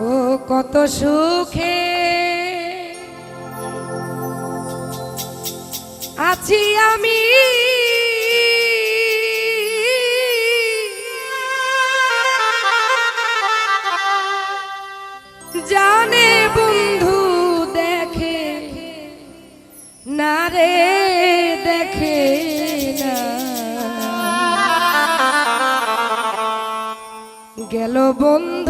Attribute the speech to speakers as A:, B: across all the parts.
A: ও কত সুখে আছি আমি। জানে বন্ধু দেখে না রে দেখে না। গেল বন্ধু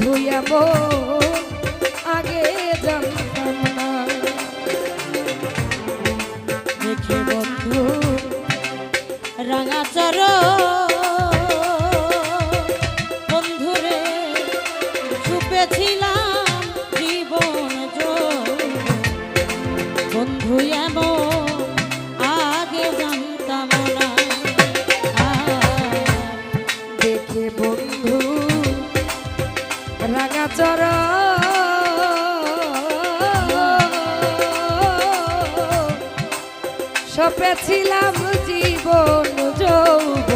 A: do amor. ছিলাম জীবন যৌব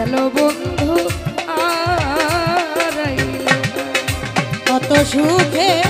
A: গেল বন্ধু আর
B: কত সুখে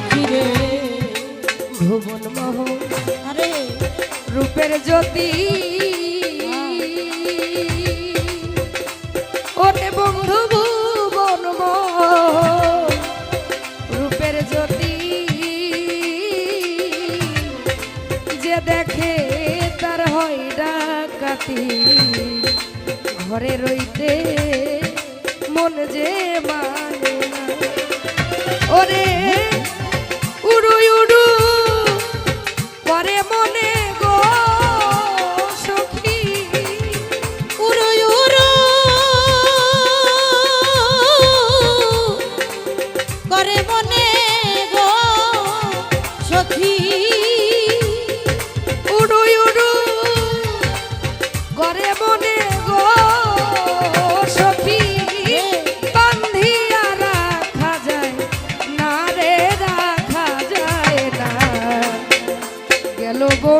B: সখী
A: ভুবন মহ।
B: আরে,
A: রূপের জ্যোতি। ওরে বন্ধু ভুবন মহ, রূপের জ্যোতি। যে দেখে তার হয় ডাকাতি, ঘরে রইতে মন যে মানে ওরে উড়ু পরে মনে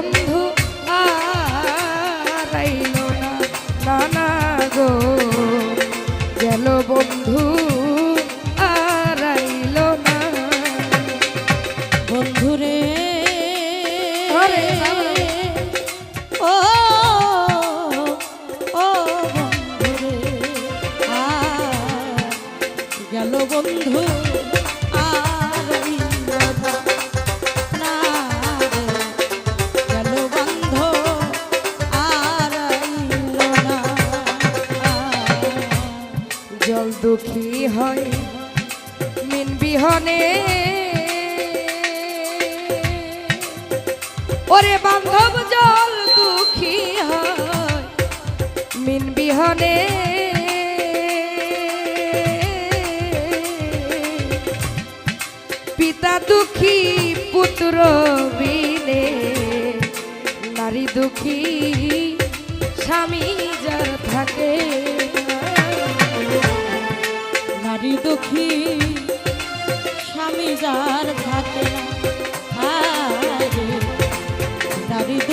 A: বন্ধু আইল না না না গো। গেল বন্ধু আইল না।
B: বন্ধুরে ও ও বন্ধুরে গেল বন্ধু।
A: বান্ধব জল দুঃখী মিন বিহনে। পিতা দুঃখী, পুত্র বিনে। নারী দুঃখী, স্বামী যার থাকে।
B: নারী দুঃখী, স্বামী যার থাকে।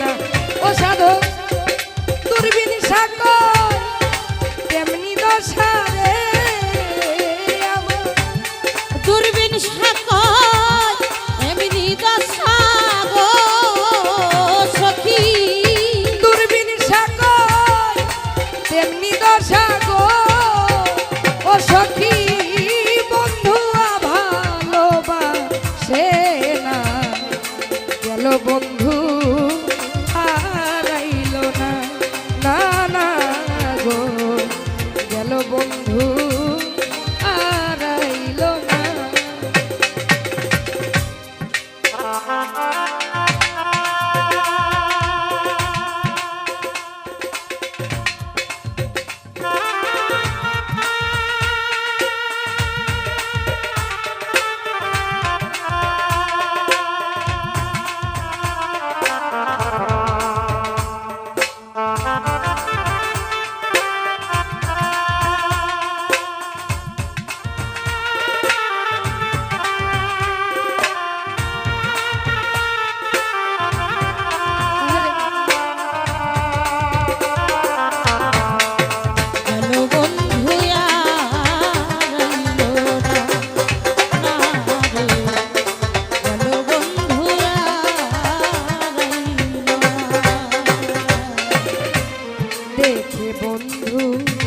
B: না।
A: ও সাধু, দূরবীন সাগর, তেমনি দশা
B: দূরবীন সাকর এমনি দশা সখী।
A: দূরবীন সাগর, তেমনি দশা গো ও সখী। বন্ধু ভালোবাসে না। গেল বন্ধু বন্ধু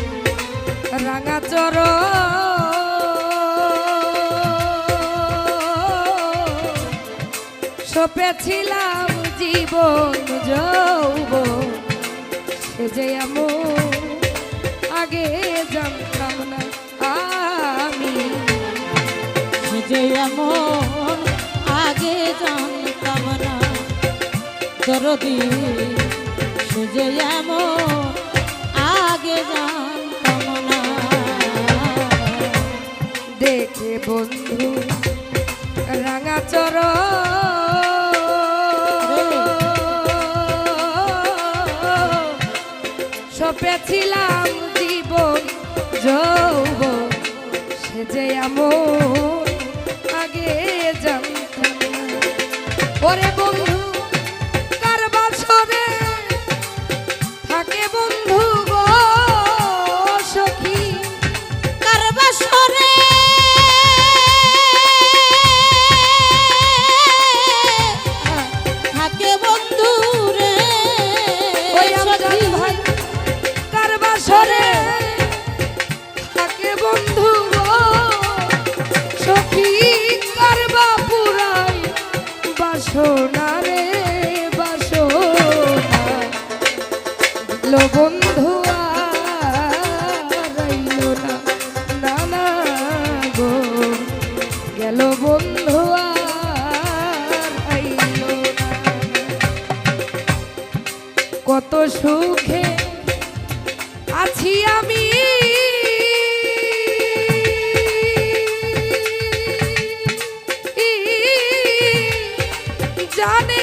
A: সপেছিলাম জীবন যৌব সে যে এমন, আগে জানতাম না আমি।
B: সে যে এমন, আগে জানতাম না। দরদি সে যে এমন আগে জানতাম না
A: দেখে বন্ধু রাঙা চর। পেছিলাম জীবন যৌব সে যে এমন জানে